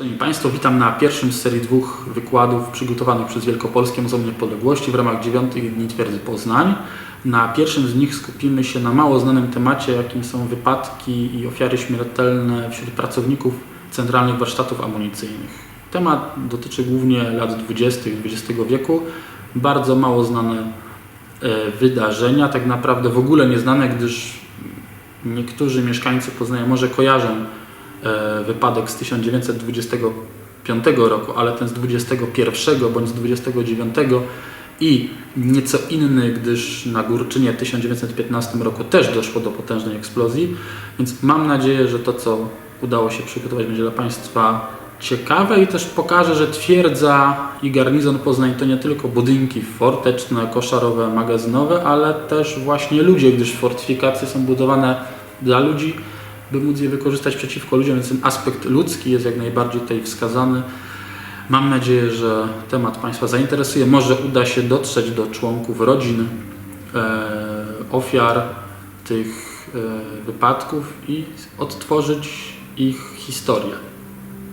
Szanowni Państwo, witam na pierwszym z serii dwóch wykładów przygotowanych przez Wielkopolskie Muzeum Niepodległości w ramach dziewiątych dni Twierdzy Poznań. Na pierwszym z nich skupimy się na mało znanym temacie, jakim są wypadki i ofiary śmiertelne wśród pracowników centralnych warsztatów amunicyjnych. Temat dotyczy głównie lat 20. XX wieku. Bardzo mało znane e, wydarzenia, tak naprawdę w ogóle nieznane, gdyż niektórzy mieszkańcy Poznania może kojarzą wypadek z 1925 roku, ale ten z 21 bądź z 29 i nieco inny, gdyż na Górczynie w 1915 roku też doszło do potężnej eksplozji, więc mam nadzieję, że to co udało się przygotować będzie dla Państwa ciekawe i też pokaże, że twierdza i garnizon Poznań to nie tylko budynki forteczne, koszarowe, magazynowe, ale też właśnie ludzie, gdyż fortyfikacje są budowane dla ludzi, by móc je wykorzystać przeciwko ludziom, więc ten aspekt ludzki jest jak najbardziej tutaj wskazany. Mam nadzieję, że temat Państwa zainteresuje. Może uda się dotrzeć do członków rodzin e, ofiar tych e, wypadków i odtworzyć ich historię.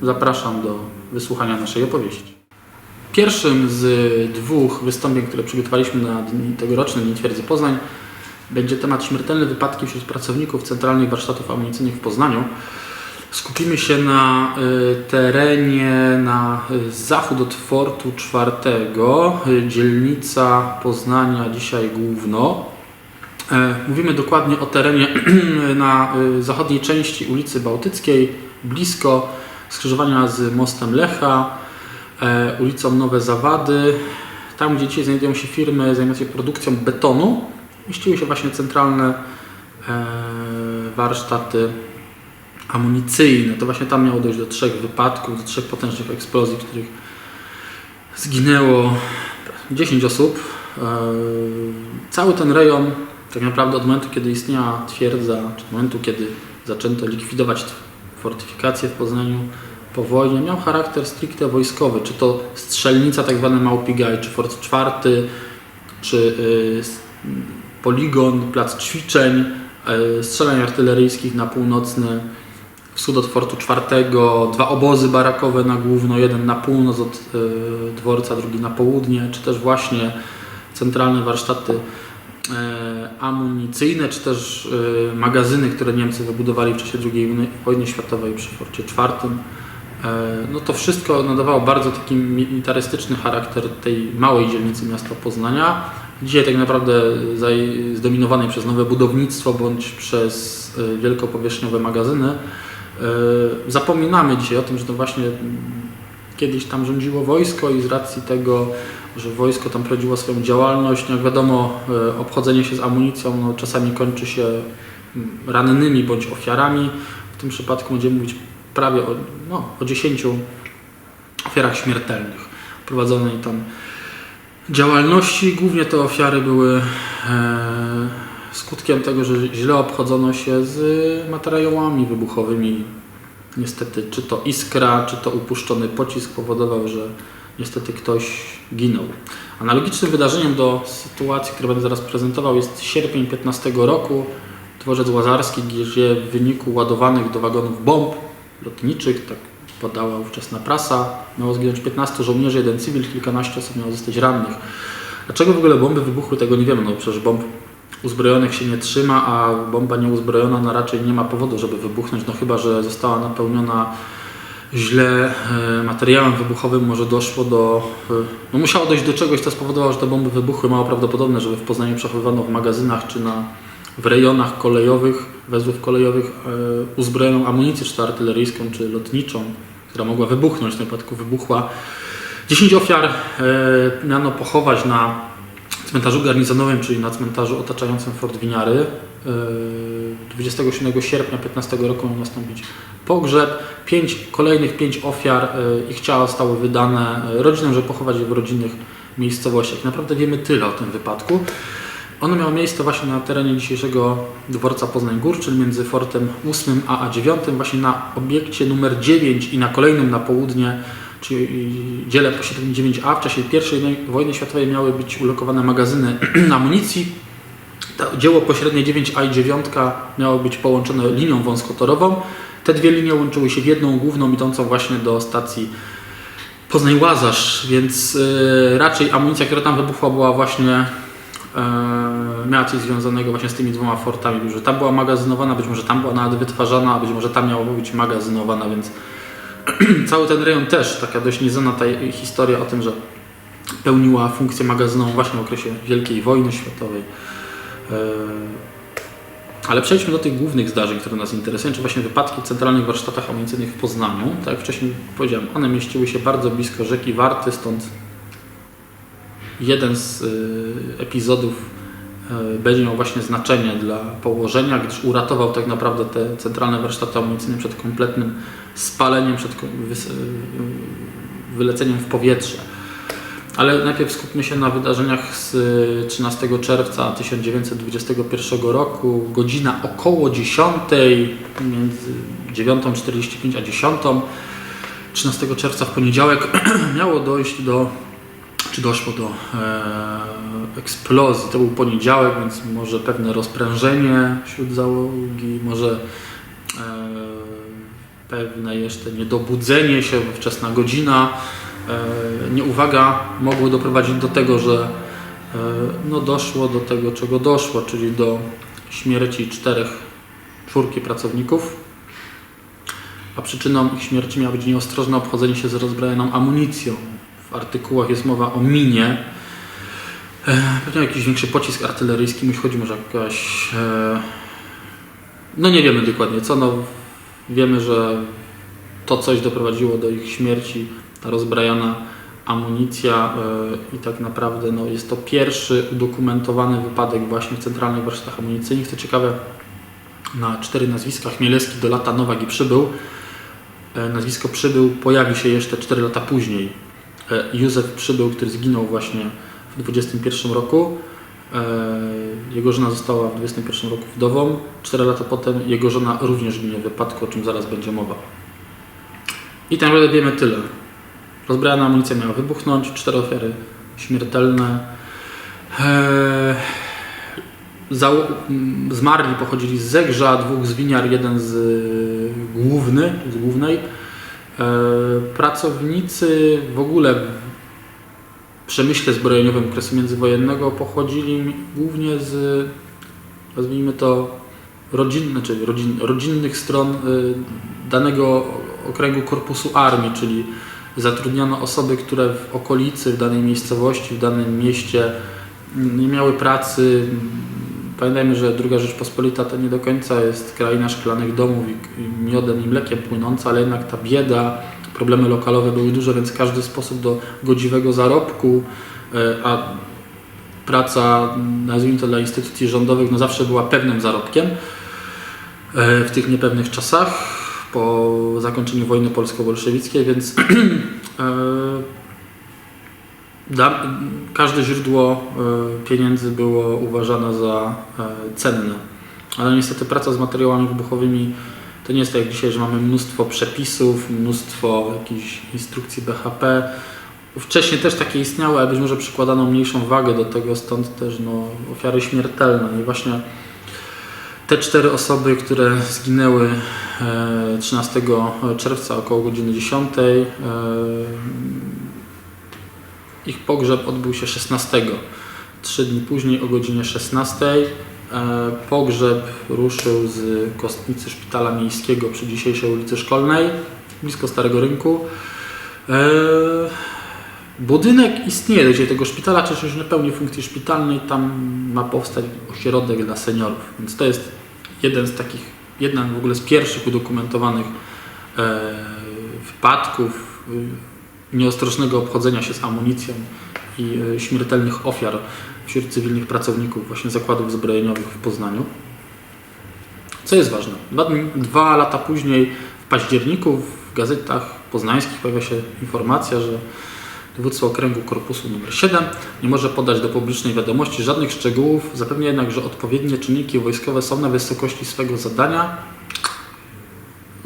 Zapraszam do wysłuchania naszej opowieści. Pierwszym z dwóch wystąpień, które przygotowaliśmy na dni, tegoroczny Dni Twierdzy Poznań, będzie temat śmiertelne wypadki wśród pracowników centralnych warsztatów amunicyjnych w Poznaniu. Skupimy się na y, terenie na y, zachód od Fortu czwartego, y, dzielnica Poznania, dzisiaj Główno. E, Mówimy dokładnie o terenie na zachodniej części ulicy Bałtyckiej, blisko skrzyżowania z mostem Lecha, e, ulicą Nowe Zawady. Tam, gdzie dzisiaj znajdują się firmy zajmujące się produkcją betonu, mieściły się właśnie centralne e, warsztaty amunicyjne. To właśnie tam miało dojść do trzech wypadków, do trzech potężnych eksplozji, w których zginęło 10 osób. E, Cały ten rejon, tak naprawdę od momentu, kiedy istniała twierdza, czy od momentu, kiedy zaczęto likwidować fortyfikacje w Poznaniu po wojnie, miał charakter stricte wojskowy. Czy to strzelnica, tak zwany Małpigaj, czy Fort czwarty, czy y, poligon, plac ćwiczeń, y, strzelań artyleryjskich na północny wschód od Fortu czwartego, dwa obozy barakowe na główno, jeden na północ od y, dworca, drugi na południe, czy też właśnie centralne warsztaty e, amunicyjne, czy też e, magazyny, które Niemcy wybudowali w czasie II wojny- światowej przy Forcie czwartym. E, No to wszystko nadawało bardzo taki militarystyczny charakter tej małej dzielnicy miasta Poznania. Dzisiaj tak naprawdę zdominowanej przez nowe budownictwo bądź przez e, wielkopowierzchniowe magazyny. E, Zapominamy dzisiaj o tym, że to właśnie kiedyś tam rządziło wojsko i z racji tego, że wojsko tam prowadziło swoją działalność, no jak wiadomo, e, obchodzenie się z amunicją no, czasami kończy się mm, rannymi bądź ofiarami. W tym przypadku będziemy mówić prawie o, no, o 10 ofiarach śmiertelnych prowadzonej tam działalności. Głównie te ofiary były e, skutkiem tego, że źle obchodzono się z materiałami wybuchowymi. Niestety, czy to iskra, czy to upuszczony pocisk powodował, że niestety ktoś ginął. Analogicznym wydarzeniem do sytuacji, które będę zaraz prezentował, jest sierpień 15 roku. Dworzec Łazarski, gdzie w wyniku ładowanych do wagonów bomb lotniczych, tak podała ówczesna prasa, miało zginąć 15 żołnierzy, jeden cywil, kilkanaście osób miało zostać rannych. Dlaczego w ogóle bomby wybuchły, tego nie wiemy, no przecież bomb uzbrojonych się nie trzyma, a bomba nieuzbrojona no raczej nie ma powodu, żeby wybuchnąć, no chyba, że została napełniona źle e, materiałem wybuchowym, może doszło do... e, No musiało dojść do czegoś, co spowodowało, że te bomby wybuchły. Mało prawdopodobne, żeby w Poznaniu przechowywano w magazynach czy na, w rejonach kolejowych, węzłów kolejowych e, uzbrojoną amunicję, czy to artyleryjską, czy lotniczą, która mogła wybuchnąć. W tym wypadku wybuchła. 10 ofiar e, miano pochować na cmentarzu garnizonowym, czyli na cmentarzu otaczającym Fort Winiary. E, 27 sierpnia 15 roku miał nastąpić pogrzeb. Pięć, kolejnych pięć ofiar, e, ich ciała zostały wydane e, rodzinom, żeby pochować je w rodzinnych miejscowościach. Naprawdę wiemy tyle o tym wypadku. Ono miało miejsce właśnie na terenie dzisiejszego dworca Poznań Gór, czyli między fortem 8 a A9, właśnie na obiekcie numer 9 i na kolejnym na południe, czyli dziele posiadania 9A. W czasie I wojny światowej miały być ulokowane magazyny amunicji. to dzieło pośrednie 9A i 9 miało być połączone linią wąskotorową. Te dwie linie łączyły się w jedną główną idącą właśnie do stacji Poznań-Łazarz, więc y, raczej amunicja, która tam wybuchła była właśnie miała coś związanego właśnie z tymi dwoma fortami. Może tam była magazynowana, być może tam była nawet wytwarzana, a być może tam miała być magazynowana, więc cały ten rejon też, taka dość nieznana ta historia o tym, że pełniła funkcję magazynową właśnie w okresie Wielkiej Wojny Światowej. E, Ale przejdźmy do tych głównych zdarzeń, które nas interesują, czy właśnie wypadki w centralnych warsztatach amunicyjnych w Poznaniu. Tak jak wcześniej powiedziałem, one mieściły się bardzo blisko rzeki Warty, stąd jeden z y, epizodów y, będzie miał właśnie znaczenie dla położenia, gdyż uratował tak naprawdę te centralne warsztaty amunicyjne przed kompletnym spaleniem, przed y, wyleceniem w powietrze. Ale najpierw skupmy się na wydarzeniach z y, 13 czerwca 1921 roku. Godzina około 10, między 9.45 a 10. 13 czerwca w poniedziałek miało dojść do, czy doszło do e, eksplozji. To był poniedziałek, więc może pewne rozprężenie wśród załogi, może e, pewne jeszcze niedobudzenie się, wczesna godzina e, nieuwaga mogły doprowadzić do tego, że e, no doszło do tego, czego doszło, czyli do śmierci czterech, czwórki pracowników. A przyczyną ich śmierci miało być nieostrożne obchodzenie się z rozbrojoną amunicją. W artykułach jest mowa o minie. E, Pewnie jakiś większy pocisk artyleryjski, musi chodzi może jakaś... E, no nie wiemy dokładnie co, no wiemy, że to coś doprowadziło do ich śmierci, ta rozbrajana amunicja e, i tak naprawdę no, jest to pierwszy udokumentowany wypadek właśnie w centralnych warsztatach amunicyjnych. Co ciekawe, na cztery nazwiska Chmielewski do lata Nowak i Przybył. Nazwisko Przybył pojawi się jeszcze 4 lata później. E, Józef Przybył, który zginął właśnie w 21 roku. E, Jego żona została w 21 roku wdową. 4 lata potem jego żona również ginie w wypadku, o czym zaraz będzie mowa. I tak naprawdę wiemy tyle. Rozbrajana amunicja miała wybuchnąć, cztery ofiary śmiertelne. M, zmarli pochodzili z Zegrza, dwóch z Winiar, jeden z główny, z głównej. Eee, pracownicy w ogóle w przemyśle zbrojeniowym okresu międzywojennego pochodzili głównie z, nazwijmy to, rodzin, znaczy rodzin, rodzinnych stron y, danego okręgu korpusu armii, czyli zatrudniano osoby, które w okolicy, w danej miejscowości, w danym mieście nie miały pracy. Pamiętajmy, że II Rzeczpospolita to nie do końca jest kraina szklanych domów i miodem i mlekiem płynąca, ale jednak ta bieda, problemy lokalowe były duże, więc każdy sposób do godziwego zarobku, e, a praca, nazwijmy to dla instytucji rządowych, no zawsze była pewnym zarobkiem e, w tych niepewnych czasach po zakończeniu wojny polsko-bolszewickiej, więc e, każde źródło e, pieniędzy było uważane za e, cenne. Ale niestety praca z materiałami wybuchowymi to nie jest tak jak dzisiaj, że mamy mnóstwo przepisów, mnóstwo jakichś instrukcji BHP. Wcześniej też takie istniały, ale być może przykładano mniejszą wagę do tego, stąd też no, ofiary śmiertelne. I właśnie te cztery osoby, które zginęły e, 13 czerwca około godziny 10, e, ich pogrzeb odbył się 16. Trzy dni później o godzinie 16 e, pogrzeb ruszył z kostnicy szpitala miejskiego przy dzisiejszej ulicy Szkolnej, blisko Starego Rynku. E, Budynek istnieje dzisiaj tego szpitala, chociaż już nie pełni funkcji szpitalnej. Tam ma powstać ośrodek dla seniorów. Więc to jest jeden z takich, jedna w ogóle z pierwszych udokumentowanych e, wypadków nieostrożnego obchodzenia się z amunicją i e, śmiertelnych ofiar wśród cywilnych pracowników właśnie zakładów zbrojeniowych w Poznaniu. Co jest ważne, dwa, dwa lata później w październiku w gazetach poznańskich pojawia się informacja, że Dowództwo Okręgu Korpusu nr 7 nie może podać do publicznej wiadomości żadnych szczegółów, zapewnia jednak, że odpowiednie czynniki wojskowe są na wysokości swego zadania,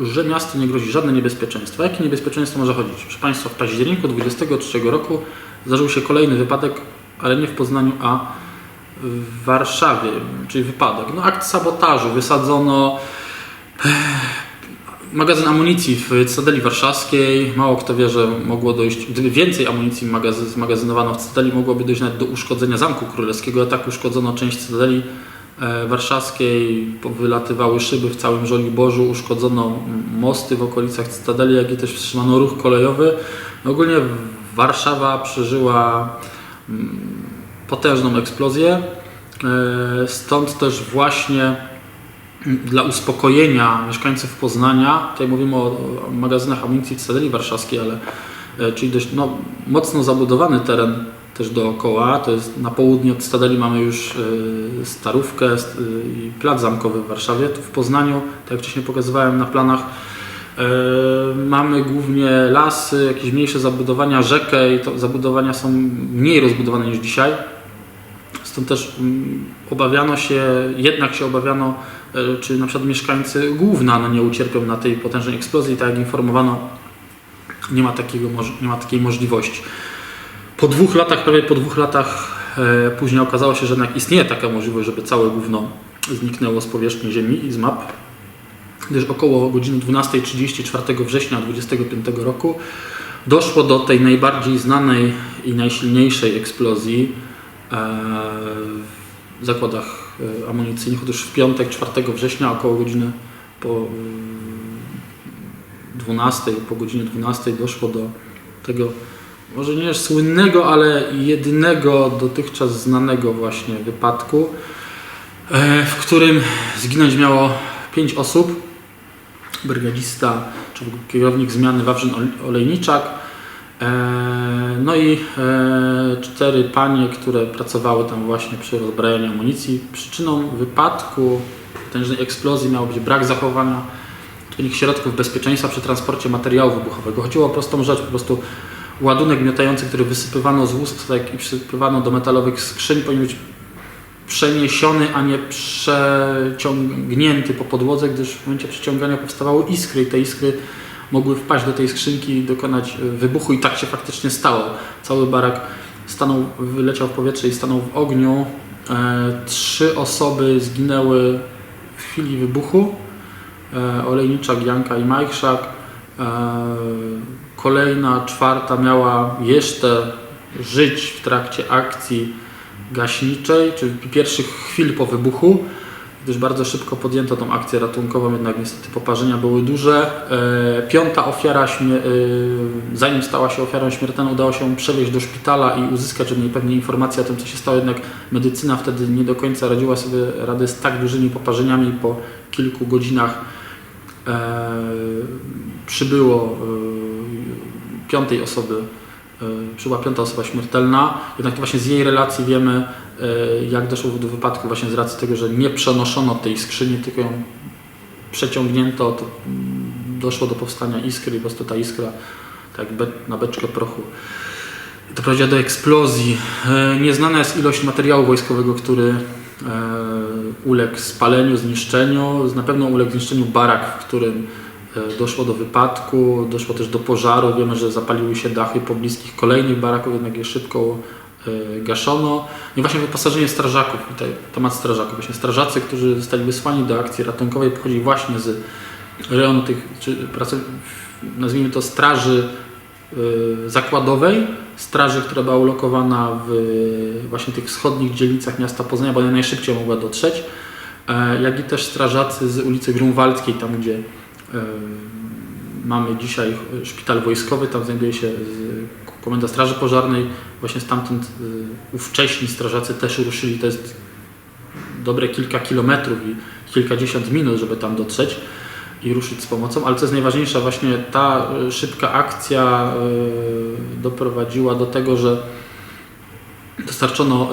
że miastu nie grozi żadne niebezpieczeństwo. Jakie niebezpieczeństwo może chodzić? Proszę Państwa, w październiku 23 roku zdarzył się kolejny wypadek, ale nie w Poznaniu, a w Warszawie, czyli wypadek. No, akt sabotażu, wysadzono magazyn amunicji w Cytadeli Warszawskiej. Mało kto wie, że mogło dojść, gdyby więcej amunicji magazyn, zmagazynowano w Cytadeli, mogłoby dojść nawet do uszkodzenia Zamku Królewskiego. Tak uszkodzono część Cytadeli Warszawskiej, wylatywały szyby w całym Żoliborzu, uszkodzono mosty w okolicach Cytadeli, jak i też wstrzymano ruch kolejowy. No ogólnie Warszawa przeżyła mm, potężną eksplozję. E, Stąd też właśnie dla uspokojenia mieszkańców Poznania, tutaj mówimy o, o magazynach amunicji w Cytadeli Warszawskiej, ale e, czyli dość no, mocno zabudowany teren też dookoła. To jest na południe od Cytadeli mamy już e, Starówkę e, i Plac Zamkowy w Warszawie. Tu w Poznaniu, tak jak wcześniej pokazywałem na planach, e, mamy głównie lasy, jakieś mniejsze zabudowania, rzekę i to zabudowania są mniej rozbudowane niż dzisiaj. Stąd też mm, obawiano się, jednak się obawiano, czy na przykład mieszkańcy Główna no, nie ucierpią na tej potężnej eksplozji. Tak jak informowano, nie ma, takiego, nie ma takiej możliwości. Po dwóch latach, prawie po dwóch latach e, później okazało się, że jednak istnieje taka możliwość, żeby całe Gówno zniknęło z powierzchni Ziemi i z map. Gdyż około godziny 12.30 4 września 2025 roku doszło do tej najbardziej znanej i najsilniejszej eksplozji e, w zakładach e, amunicyjnych. Otóż w piątek 4 września około godziny po mm, 12, po godzinie 12 doszło do tego może nie słynnego, ale jedynego dotychczas znanego właśnie wypadku, e, w którym zginąć miało 5 osób. Brygadzista, czy kierownik zmiany Wawrzyn Ole- Olejniczak, e, no i e, cztery panie, które pracowały tam właśnie przy rozbrajaniu amunicji. Przyczyną wypadku, potężnej eksplozji miał być brak zachowania odpowiednich środków bezpieczeństwa przy transporcie materiału wybuchowego. Chodziło o prostą rzecz, po prostu ładunek miotający, który wysypywano z łustek i przysypywano do metalowych skrzyń, powinien być przeniesiony, a nie przeciągnięty po podłodze, gdyż w momencie przeciągania powstawały iskry i te iskry mogły wpaść do tej skrzynki i dokonać e, wybuchu i tak się faktycznie stało. Cały barak stanął, wyleciał w powietrze i stanął w ogniu. E, trzy osoby zginęły w chwili wybuchu. E, Olejniczak, Janka i Majchrzak. Kolejna, czwarta miała jeszcze żyć w trakcie akcji gaśniczej, czyli pierwszych chwil po wybuchu, gdyż bardzo szybko podjęto tą akcję ratunkową, jednak niestety poparzenia były duże. E, Piąta ofiara, e, zanim stała się ofiarą śmiertelną, udało się przewieźć do szpitala i uzyskać od niej pewnie informacje o tym, co się stało, jednak medycyna wtedy nie do końca radziła sobie radę z tak dużymi poparzeniami po kilku godzinach e, przybyło piątej osoby, e, przybyła piąta osoba śmiertelna, jednak właśnie z jej relacji wiemy, e, jak doszło do wypadku właśnie z racji tego, że nie przenoszono tej skrzyni, tylko ją przeciągnięto, to mm, doszło do powstania iskry i po prostu ta iskra tak na beczkę prochu doprowadziła do eksplozji. E, Nieznana jest ilość materiału wojskowego, który uległ spaleniu, zniszczeniu. Na pewno uległ zniszczeniu barak, w którym doszło do wypadku, doszło też do pożaru. Wiemy, że zapaliły się dachy pobliskich kolejnych baraków, jednak je szybko e, gaszono. I właśnie wyposażenie strażaków, tutaj temat strażaków. Właśnie strażacy, którzy zostali wysłani do akcji ratunkowej, pochodzi właśnie z rejonu tych, czy nazwijmy to straży y, zakładowej, straży, która była ulokowana w właśnie tych wschodnich dzielnicach miasta Poznania, bo ona najszybciej mogła dotrzeć, e, jak i też strażacy z ulicy Grunwaldzkiej, tam gdzie mamy dzisiaj szpital wojskowy, tam znajduje się komenda straży pożarnej, właśnie stamtąd y, ówcześni strażacy też ruszyli, to jest dobre kilka kilometrów i kilkadziesiąt minut, żeby tam dotrzeć i ruszyć z pomocą, ale co jest najważniejsze, właśnie ta y, szybka akcja y, doprowadziła do tego, że dostarczono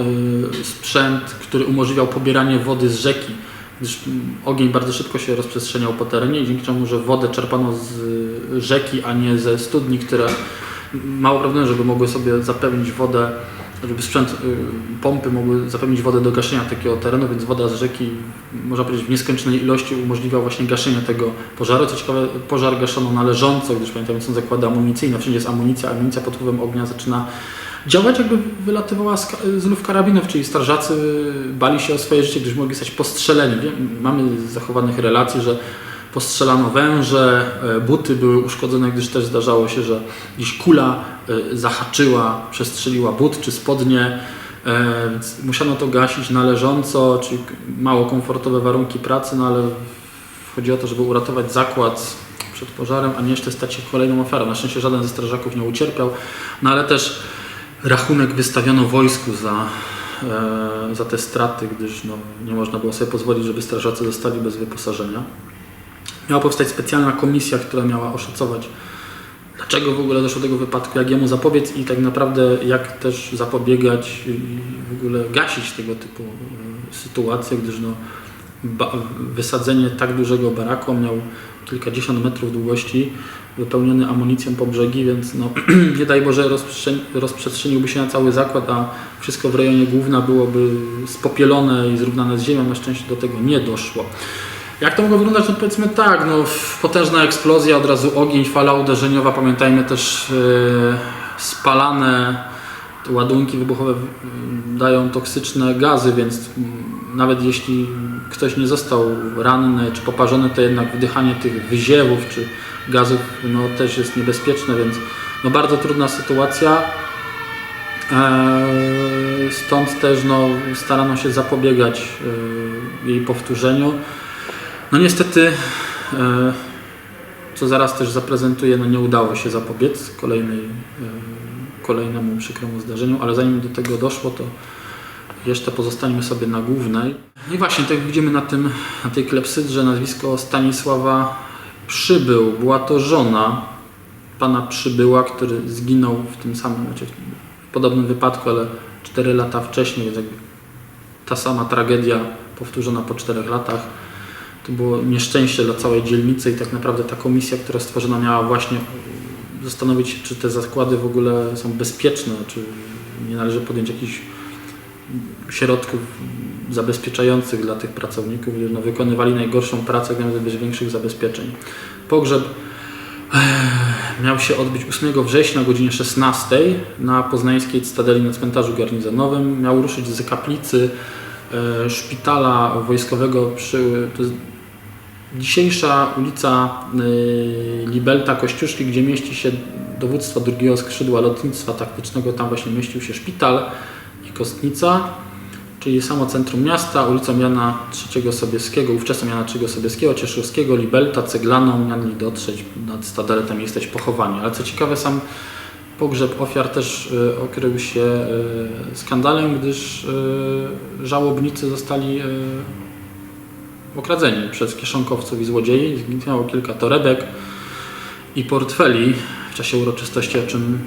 sprzęt, który umożliwiał pobieranie wody z rzeki, gdyż ogień bardzo szybko się rozprzestrzeniał po terenie dzięki czemu, że wodę czerpano z rzeki, a nie ze studni, które mało prawdopodobne, żeby mogły sobie zapewnić wodę, żeby sprzęt, y, pompy mogły zapewnić wodę do gaszenia takiego terenu, więc woda z rzeki, można powiedzieć, w nieskończonej ilości umożliwiała właśnie gaszenie tego pożaru. Co ciekawe, pożar gaszono należąco, gdyż pamiętamy, są zakłady amunicyjne, wszędzie jest amunicja, amunicja pod wpływem ognia zaczyna działać jakby wylatywała z, ka- z luf karabinów, czyli strażacy bali się o swoje życie, gdyż mogli zostać postrzeleni. Mamy z zachowanych relacji, że postrzelano węże, e, buty były uszkodzone, gdyż też zdarzało się, że gdzieś kula e, zahaczyła, przestrzeliła but czy spodnie. E, Musiano to gasić należąco, czyli mało komfortowe warunki pracy, no ale chodzi o to, żeby uratować zakład przed pożarem, a nie jeszcze stać się kolejną ofiarą. Na szczęście żaden ze strażaków nie ucierpiał, no ale też rachunek wystawiono wojsku za, e, za te straty, gdyż no, nie można było sobie pozwolić, żeby strażacy zostali bez wyposażenia. Miała powstać specjalna komisja, która miała oszacować, dlaczego w ogóle doszło do tego wypadku, jak jemu zapobiec i tak naprawdę jak też zapobiegać i w ogóle gasić tego typu e, sytuacje, gdyż no, wysadzenie tak dużego baraku miał kilkadziesiąt metrów długości, wypełniony amunicją po brzegi, więc no, nie daj Boże rozprzestrzeni- rozprzestrzeniłby się na cały zakład, a wszystko w rejonie główna byłoby spopielone i zrównane z ziemią. Na szczęście do tego nie doszło. Jak to mogło wyglądać? No powiedzmy tak, no, potężna eksplozja, od razu ogień, fala uderzeniowa, pamiętajmy też e, spalane ładunki wybuchowe dają toksyczne gazy, więc nawet jeśli ktoś nie został ranny czy poparzony, to jednak wdychanie tych wyziewów czy gazów no, też jest niebezpieczne, więc no, bardzo trudna sytuacja. Eee, Stąd też no, starano się zapobiegać e, jej powtórzeniu. No niestety, e, co zaraz też zaprezentuję, no nie udało się zapobiec kolejnej, e, kolejnemu przykremu zdarzeniu, ale zanim do tego doszło, to jeszcze pozostańmy sobie na głównej. No i właśnie, tak widzimy na, tym, na tej klepsydrze, nazwisko Stanisława Przybył. Była to żona pana Przybyła, który zginął w tym samym, w podobnym wypadku, ale 4 lata wcześniej, więc jakby ta sama tragedia powtórzona po 4 latach. To było nieszczęście dla całej dzielnicy i tak naprawdę ta komisja, która stworzona miała właśnie zastanowić się, czy te zakłady w ogóle są bezpieczne, czy nie należy podjąć jakichś środków zabezpieczających dla tych pracowników, gdyż no, wykonywali najgorszą pracę, gdy bez większych zabezpieczeń. Pogrzeb eh, miał się odbyć 8 września o godzinie 16 na poznańskiej Cytadeli na cmentarzu garnizonowym. Miał ruszyć z kaplicy e, szpitala wojskowego przy dzisiejsza ulica e, Libelta Kościuszki, gdzie mieści się dowództwo drugiego skrzydła lotnictwa taktycznego. Tam właśnie mieścił się szpital kostnica, czyli samo centrum miasta, ulicą Jana III Sobieskiego, ówczesną Jana III Sobieskiego, Cieszowskiego, Libelta, Ceglaną, mieli dotrzeć nad Stadelę, tam jesteś pochowani. Ale co ciekawe, sam pogrzeb ofiar też e, okrył się e, skandalem, gdyż e, żałobnicy zostali okradzeni przez kieszonkowców i złodziei. Zginęło kilka torebek i portfeli w czasie uroczystości, o czym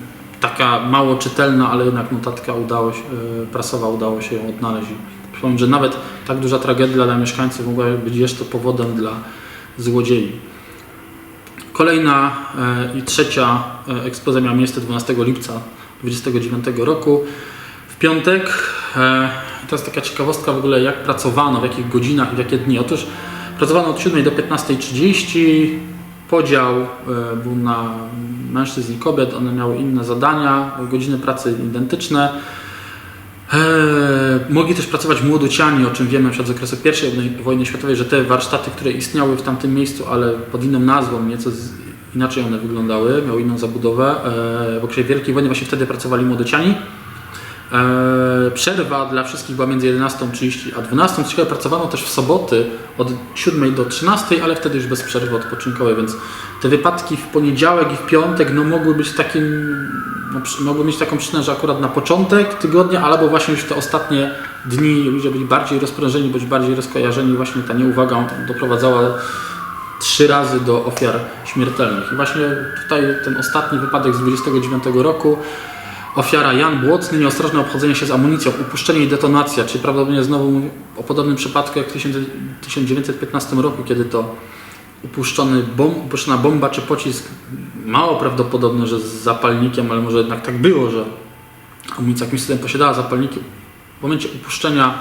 taka mało czytelna, ale jednak notatka udało się, e, prasowa udało się ją odnaleźć. Przypomnę, że nawet tak duża tragedia dla mieszkańców mogła być jeszcze powodem dla złodziei. Kolejna e, i trzecia e, eksplozja miała miejsce 12 lipca 1929 roku. W piątek, to jest taka ciekawostka w ogóle, jak pracowano, w jakich godzinach w jakie dni. Otóż pracowano od 7 do 15.30. Podział e, był na mężczyzn i kobiet, one miały inne zadania, godziny pracy identyczne. Eee, mogli też pracować młodociani, o czym wiemy na przykład z okresu I wojny światowej, że te warsztaty, które istniały w tamtym miejscu, ale pod inną nazwą, nieco inaczej one wyglądały, miały inną zabudowę. Eee, w okresie Wielkiej Wojny właśnie wtedy pracowali młodociani. Eee, przerwa dla wszystkich była między 11.30 a 12.00. Ciekawe, pracowano też w soboty od 7 do 13, ale wtedy już bez przerwy odpoczynkowej, więc te wypadki w poniedziałek i w piątek no, mogły być takim, no, mogły mieć taką przyczynę, że akurat na początek tygodnia, albo właśnie już te ostatnie dni ludzie byli bardziej rozprężeni, bądź bardziej rozkojarzeni, właśnie ta nieuwaga doprowadzała trzy razy do ofiar śmiertelnych. I właśnie tutaj ten ostatni wypadek z 29 roku, ofiara Jan Błotny, nieostrożne obchodzenie się z amunicją, upuszczenie i detonacja, czyli prawdopodobnie znowu o podobnym przypadku jak w 1915 roku, kiedy to upuszczony upuszczona bomba czy pocisk, mało prawdopodobne, że z zapalnikiem, ale może jednak tak było, że amunicja jakimś cudem posiadała zapalniki. W momencie upuszczenia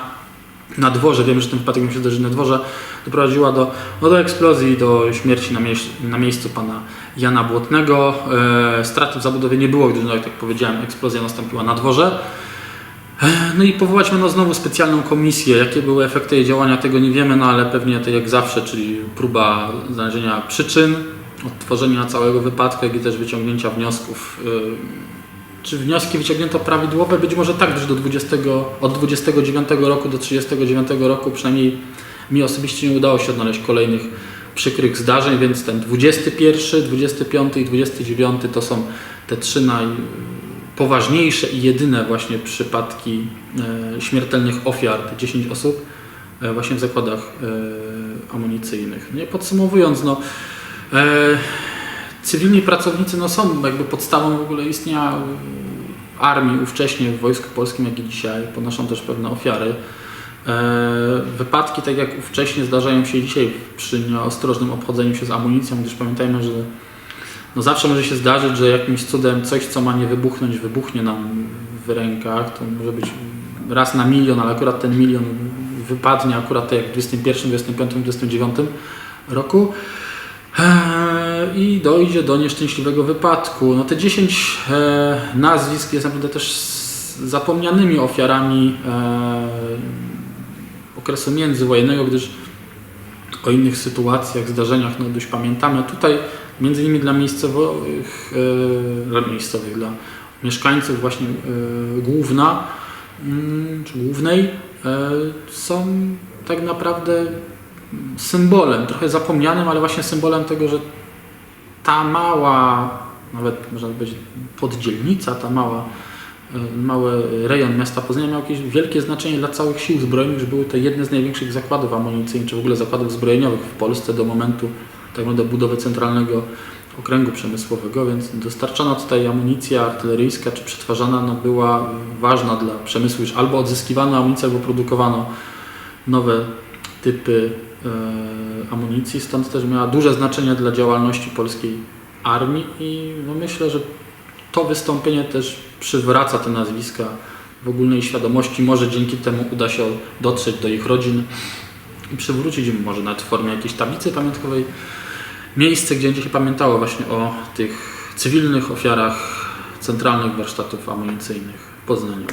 na dworze, wiemy, że ten wypadek miał się zdarzyć na dworze, doprowadziła do, no do eksplozji, do śmierci na, na miejscu pana Jana Błotnego. E, straty w zabudowie nie było, gdyż, no, jak powiedziałem, eksplozja nastąpiła na dworze. E, No i powołać no znowu specjalną komisję. Jakie były efekty jej działania, tego nie wiemy, no ale pewnie to jak zawsze, czyli próba znalezienia przyczyn, odtworzenia całego wypadku, jak i też wyciągnięcia wniosków. E, Czy wnioski wyciągnięto prawidłowe? Być może tak, gdyż do 20, od 29 roku do 39 roku przynajmniej mi osobiście nie udało się odnaleźć kolejnych przykrych zdarzeń, więc ten 21, 25 i 29 to są te trzy najpoważniejsze i jedyne właśnie przypadki e, śmiertelnych ofiar, te 10 osób e, właśnie w zakładach e, amunicyjnych. Nie podsumowując, no, cywilni pracownicy no, są jakby podstawą w ogóle istnienia e, armii ówcześnie w Wojsku Polskim, jak i dzisiaj. Ponoszą też pewne ofiary. E, Wypadki, tak jak ówcześnie, zdarzają się dzisiaj przy nieostrożnym obchodzeniu się z amunicją, gdyż pamiętajmy, że no zawsze może się zdarzyć, że jakimś cudem coś, co ma nie wybuchnąć, wybuchnie nam w rękach. To może być raz na milion, ale akurat ten milion wypadnie akurat tak jak w 21, 25, 29 roku. I dojdzie do nieszczęśliwego wypadku. No te 10 e, nazwisk jest naprawdę też zapomnianymi ofiarami e, okresu międzywojennego, gdyż o innych sytuacjach, zdarzeniach no dość pamiętamy. Tutaj między innymi dla miejscowych, e, dla miejscowych, dla mieszkańców właśnie Główna, mm, czy Głównej są tak naprawdę symbolem, trochę zapomnianym, ale właśnie symbolem tego, że ta mała, nawet można powiedzieć poddzielnica, ta mała, e, mały rejon miasta Poznania miał jakieś wielkie znaczenie dla całych sił zbrojnych, że były to jedne z największych zakładów amunicyjnych, czy w ogóle zakładów zbrojeniowych w Polsce do momentu tak naprawdę budowy centralnego okręgu przemysłowego, więc dostarczana tutaj amunicja artyleryjska czy przetwarzana no, była ważna dla przemysłu, już albo odzyskiwano amunicję, albo produkowano nowe typy amunicji, stąd też miała duże znaczenie dla działalności polskiej armii i no myślę, że to wystąpienie też przywraca te nazwiska w ogólnej świadomości. Może dzięki temu uda się dotrzeć do ich rodzin i przywrócić im może nawet w formie jakiejś tablicy pamiątkowej miejsce, gdzie będzie się pamiętało właśnie o tych cywilnych ofiarach centralnych warsztatów amunicyjnych w Poznaniu.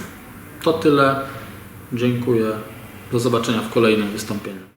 To tyle. Dziękuję. Do zobaczenia w kolejnym wystąpieniu.